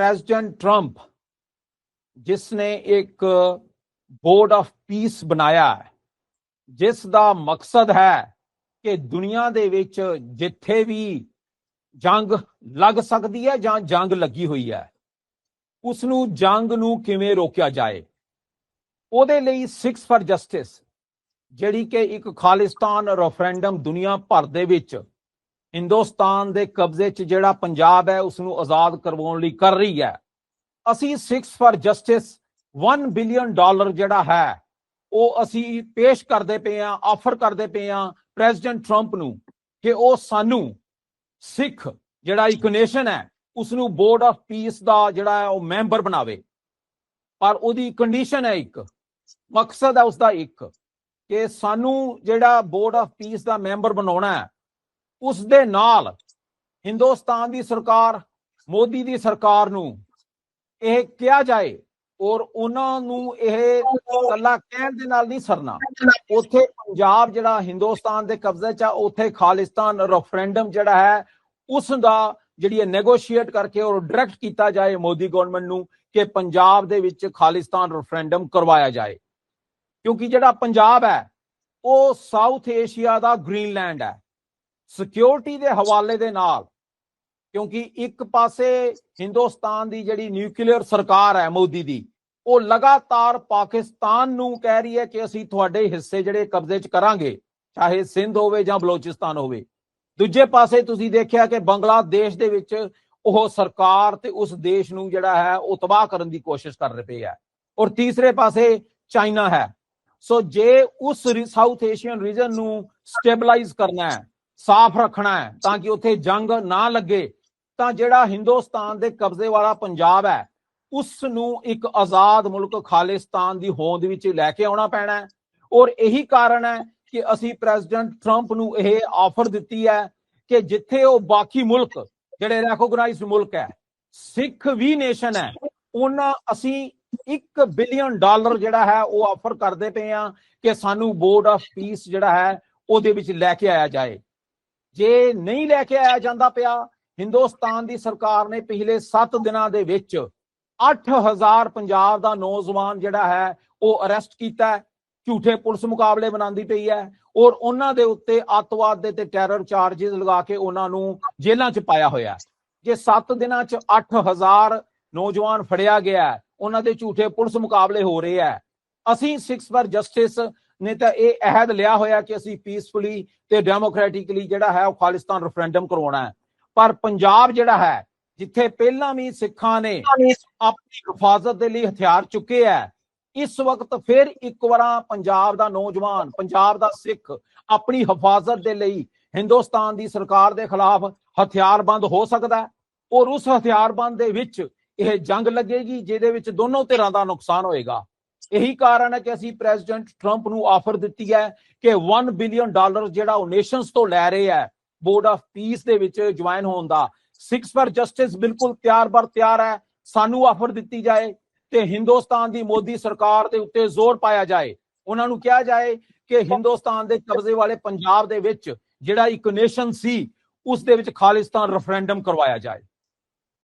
President Trump जिसने एक board of piece ਬਣਾਇਆ ਹੈ ਜਿਸ ਦਾ ਮਕਸਦ ਹੈ ਕਿ ਦੁਨੀਆ ਦੇ ਵਿੱਚ ਜਿੱਥੇ ਵੀ ਜੰਗ ਲੱਗ ਸਕਦੀ ਹੈ ਜਾਂ ਜੰਗ ਲੱਗੀ ਹੋਈ ਹੈ ਉਸ ਨੂੰ ਜੰਗ ਨੂੰ ਕਿਵੇਂ ਰੋਕਿਆ ਜਾਏ ਉਹਦੇ ਲਈ 6 ਫਾਰ ਜਸਟਿਸ ਜਿਹੜੀ ਕਿ ਇੱਕ ਖਾਲਿਸਤਾਨ ਰੈਫਰੈਂਡਮ ਦੁਨੀਆ ਭਰ ਦੇ ਵਿੱਚ ਹਿੰਦੁਸਤਾਨ ਦੇ ਕਬਜ਼ੇ 'ਚ ਜਿਹੜਾ ਪੰਜਾਬ ਹੈ ਉਸ ਨੂੰ ਆਜ਼ਾਦ ਕਰਵਾਉਣ ਲਈ ਕਰ ਰਹੀ ਹੈ। ਅਸੀਂ 6 ਫਾਰ ਜਸਟਿਸ 1 ਬਿਲੀਅਨ ਡਾਲਰ ਜਿਹੜਾ ਹੈ, ਉਹ ਅਸੀਂ ਪੇਸ਼ ਕਰਦੇ ਪਏ ਆ ਆਫਰ ਕਰਦੇ ਪਏ ਆ ਪ੍ਰੈਜ਼ੀਡੈਂਟ ਟਰੰਪ ਨੂੰ ਕਿ ਉਹ ਸਾਨੂੰ ਸਿੱਖ ਜਿਹੜਾ ਇੱਕ ਨੇਸ਼ਨ ਹੈ ਉਸ ਨੂੰ ਬੋਰਡ ਆਫ ਪੀਸ ਦਾ ਜਿਹੜਾ ਹੈ, ਉਹ ਮੈਂਬਰ ਬਣਾਵੇ। ਪਰ ਉਹਦੀ ਕੰਡੀਸ਼ਨ ਹੈ ਇੱਕ, ਮਕਸਦ ਹੈ ਉਸ ਦਾ ਇੱਕ ਕਿ ਸਾਨੂੰ ਜਿਹੜਾ ਬੋਰਡ ਆਫ ਪੀਸ ਦਾ ਮੈਂਬਰ ਬਣਾਉਣਾ ਹੈ ਉਸ ਦੇ ਨਾਲ ਹਿੰਦੁਸਤਾਨ ਦੀ ਸਰਕਾਰ, ਮੋਦੀ ਦੀ ਸਰਕਾਰ ਨੂੰ ਇਹ ਕਿਹਾ ਜਾਏ ਔਰ ਉਹਨਾਂ ਨੂੰ ਇਹ ਕੱਲਾ ਕਹਿਣ ਦੇ ਨਾਲ ਨਹੀਂ ਸਰਨਾ। ਉੱਥੇ ਪੰਜਾਬ ਜਿਹੜਾ ਹਿੰਦੁਸਤਾਨ ਦੇ ਕਬਜ਼ੇ 'ਚ ਆ, ਉੱਥੇ ਖਾਲਿਸਤਾਨ ਰੈਫਰੈਂਡਮ ਜਿਹੜਾ ਹੈ ਉਸ ਦਾ ਜਿਹੜੀ ਹੈ ਨੈਗੋਸ਼ੀਏਟ ਕਰਕੇ ਔਰ ਡਾਇਰੈਕਟ ਕੀਤਾ ਜਾਏ ਮੋਦੀ ਗਵਰਨਮੈਂਟ ਨੂੰ ਕਿ ਪੰਜਾਬ ਦੇ ਵਿੱਚ ਖਾਲਿਸਤਾਨ ਰੈਫਰੈਂਡਮ ਕਰਵਾਇਆ ਜਾਏ। ਕਿਉਂਕਿ ਜਿਹੜਾ ਪੰਜਾਬ ਹੈ, ਉਹ ਸਾਊਥ ਏਸ਼ੀਆ ਦਾ ਗ੍ਰੀਨਲੈਂਡ ਹੈ। ਸਿਕਿਉਰਿਟੀ ਦੇ ਹਵਾਲੇ ਦੇ ਨਾਲ, ਕਿਉਂਕਿ ਇੱਕ ਪਾਸੇ ਹਿੰਦੁਸਤਾਨ ਦੀ ਜਿਹੜੀ ਨਿਊਕਲੀਅਰ ਸਰਕਾਰ ਹੈ ਮੋਦੀ ਦੀ, ਉਹ ਲਗਾਤਾਰ ਪਾਕਿਸਤਾਨ ਨੂੰ ਕਹਿ ਰਹੀ ਹੈ ਕਿ ਅਸੀਂ ਤੁਹਾਡੇ ਹਿੱਸੇ ਜਿਹੜੇ ਕਬਜ਼ੇ 'ਚ ਕਰਾਂਗੇ, ਚਾਹੇ ਸਿੰਧ ਹੋਵੇ ਜਾਂ ਬਲੋਚਿਸਤਾਨ ਹੋਵੇ। ਦੂਜੇ ਪਾਸੇ ਤੁਸੀਂ ਦੇਖਿਆ ਕਿ ਬੰਗਲਾਦੇਸ਼ ਦੇ ਵਿੱਚ ਉਹ ਸਰਕਾਰ ਤੇ ਉਸ ਦੇਸ਼ ਨੂੰ ਜਿਹੜਾ ਹੈ, ਉਹ ਤਬਾਹ ਕਰਨ ਦੀ ਕੋਸ਼ਿਸ਼ ਕਰ ਰਹੇ ਪਏ ਹੈ। ਔਰ ਤੀਸਰੇ ਪਾਸੇ ਚਾਈਨਾ ਹੈ। ਸੋ ਜੇ ਉਸ ਸਾਊਥ ਏਸ਼ੀਅਨ ਰੀਜਨ ਨੂੰ ਸਟੇਬਲਾਈਜ਼ ਕਰਨਾ ਹੈ ਸਾਫ਼ ਰੱਖਣਾ ਹੈ ਤਾਂ ਕਿ ਉੱਥੇ ਜੰਗ ਨਾ ਲੱਗੇ। ਤਾਂ ਜਿਹੜਾ ਹਿੰਦੁਸਤਾਨ ਦੇ ਕਬਜ਼ੇ ਵਾਲਾ ਪੰਜਾਬ ਹੈ ਉਸ ਨੂੰ ਇੱਕ ਆਜ਼ਾਦ ਮੁਲਕ ਖਾਲਿਸਤਾਨ ਦੀ ਹੋਂਦ ਵਿੱਚ ਲੈ ਕੇ ਆਉਣਾ ਪੈਣਾ ਹੈ। ਔਰ ਇਹੀ ਕਾਰਨ ਹੈ ਕਿ ਅਸੀਂ ਪ੍ਰੈਜ਼ੀਡੈਂਟ ਟਰੰਪ ਨੂੰ ਇਹ ਆਫਰ ਦਿੱਤੀ ਹੈ ਕਿ ਜਿੱਥੇ ਉਹ ਬਾਕੀ ਮੁਲਕ, ਜਿਹੜੇ ਰੈਕੋਗਨਾਈਜ਼ਡ ਮੁਲਕ ਹੈ, ਸਿੱਖ ਵੀ ਨੇਸ਼ਨ ਹੈ, ਉਹਨਾਂ ਅਸੀਂ 1 ਬਿਲੀਅਨ ਡਾਲਰ ਜਿਹੜਾ ਹੈ ਉਹ ਆਫਰ ਕਰਦੇ ਪਏ ਆ ਕਿ ਸਾਨੂੰ ਬੋਰਡ ਆਫ ਪੀਸ ਜਿਹੜਾ ਹੈ ਉਹਦੇ ਵਿੱਚ ਲੈ ਕੇ ਆਇਆ ਜਾਏ। ਜੇ ਨਹੀਂ ਲੈ ਕੇ ਆਇਆ ਜਾਂਦਾ ਪਿਆ, ਹਿੰਦੁਸਤਾਨ ਦੀ ਸਰਕਾਰ ਨੇ ਪਿਛਲੇ 7 ਦਿਨਾਂ ਦੇ ਵਿੱਚ 8000 ਪੰਜਾਬ ਦਾ ਨੌਜਵਾਨ ਜਿਹੜਾ ਹੈ, ਉਹ ਅਰੈਸਟ ਕੀਤਾ ਝੂਠੇ ਪੁਲਿਸ ਮੁਕਾਬਲੇ ਬਣਾਉਂਦੀ ਪਈ ਹੈ ਔਰ ਉਹਨਾਂ ਦੇ ਉੱਤੇ ਅੱਤਵਾਦ ਦੇ ਤੇ ਟੈਰਰ ਚਾਰजेस ਲਗਾ ਕੇ ਉਹਨਾਂ ਨੂੰ ਜੇਲ੍ਹਾਂ 'ਚ ਪਾਇਆ ਹੋਇਆ ਜੇ 7 ਦਿਨਾਂ 'ਚ 8000 ਨੌਜਵਾਨ ਫੜਿਆ ਗਿਆ ਉਹਨਾਂ ਦੇ ਝੂਠੇ ਪੁਲਿਸ ਮੁਕਾਬਲੇ ਹੋ ਰਹੇ ਆ ਅਸੀਂ ਸਿਕਸ ਫਾਰ ਜਸਟਿਸ ਨੇ ਤਾਂ ਇਹ ਅਹਿਦ ਲਿਆ ਹੋਇਆ ਕਿ ਅਸੀਂ ਪੀਸਫੁਲੀ ਤੇ ਡੈਮੋਕ੍ਰੈਟਿਕਲੀ ਜਿਹੜਾ ਹੈ ਉਹ ਖਾਲਿਸਤਾਨ ਰੈਫਰੈਂਡਮ ਕਰਵਾਉਣਾ ਹੈ। ਪਰ ਪੰਜਾਬ ਜਿਹੜਾ ਹੈ ਜਿੱਥੇ ਪਹਿਲਾਂ ਵੀ ਸਿੱਖਾਂ ਨੇ ਆਪਣੀ ਹਿਫਾਜ਼ਤ ਦੇ ਲਈ ਹਥਿਆਰ ਚੁੱਕੇ ਹੈ ਇਸ ਵਕਤ ਫਿਰ ਇੱਕ ਵਾਰਾ ਪੰਜਾਬ ਦਾ ਨੌਜਵਾਨ ਪੰਜਾਬ ਦਾ ਸਿੱਖ ਆਪਣੀ ਹਿਫਾਜ਼ਤ ਦੇ ਲਈ ਹਿੰਦੁਸਤਾਨ ਦੀ ਸਰਕਾਰ ਦੇ ਖਿਲਾਫ ਹਥਿਆਰਬੰਦ ਹੋ ਸਕਦਾ ਔਰ ਉਸ ਹਥਿਆਰਬੰਦ ਦੇ ਵਿੱਚ ਇਹ ਜੰਗ ਲੱਗੇਗੀ ਜਿਹਦੇ ਵਿੱਚ ਦੋਨੋਂ ਧਿਰਾਂ ਦਾ ਨੁਕਸਾਨ ਹੋਏਗਾ। ਇਹੀ ਕਾਰਨ ਹੈ ਕਿ ਅਸੀਂ ਪ੍ਰੈਜ਼ੀਡੈਂਟ ਟਰੰਪ ਨੂੰ ਆਫਰ ਦਿੱਤੀ ਹੈ ਕਿ 1 ਬਿਲੀਅਨ ਡਾਲਰ ਜਿਹੜਾ ਉਹ ਨੇਸ਼ਨਸ ਤੋਂ ਲੈ ਰਹੇ ਹੈ ਬੋਰਡ ਆਫ ਪੀਸ ਦੇ ਵਿੱਚ ਜੁਆਇਨ ਹੋਣ ਦਾ। 6 ਫਾਰ ਜਸਟਿਸ ਬਿਲਕੁਲ ਤਿਆਰ ਬਰ ਤਿਆਰ ਹੈ, ਸਾਨੂੰ ਆਫਰ ਦਿੱਤੀ ਜਾਏ ਤੇ ਹਿੰਦੁਸਤਾਨ ਦੀ ਮੋਦੀ ਸਰਕਾਰ ਦੇ ਉੱਤੇ ਜ਼ੋਰ ਪਾਇਆ ਜਾਏ। ਉਹਨਾਂ ਨੂੰ ਕਿਹਾ ਜਾਏ ਕਿ ਹਿੰਦੁਸਤਾਨ ਦੇ ਕਬਜ਼ੇ ਵਾਲੇ ਪੰਜਾਬ ਦੇ ਵਿੱਚ ਜਿਹੜਾ ਇੱਕ ਨੇਸ਼ਨ ਸੀ, ਉਸ ਦੇ ਵਿੱਚ ਖਾਲਿਸਤਾਨ ਰੈਫਰੈਂਡਮ ਕਰਵਾਇਆ ਜਾਏ।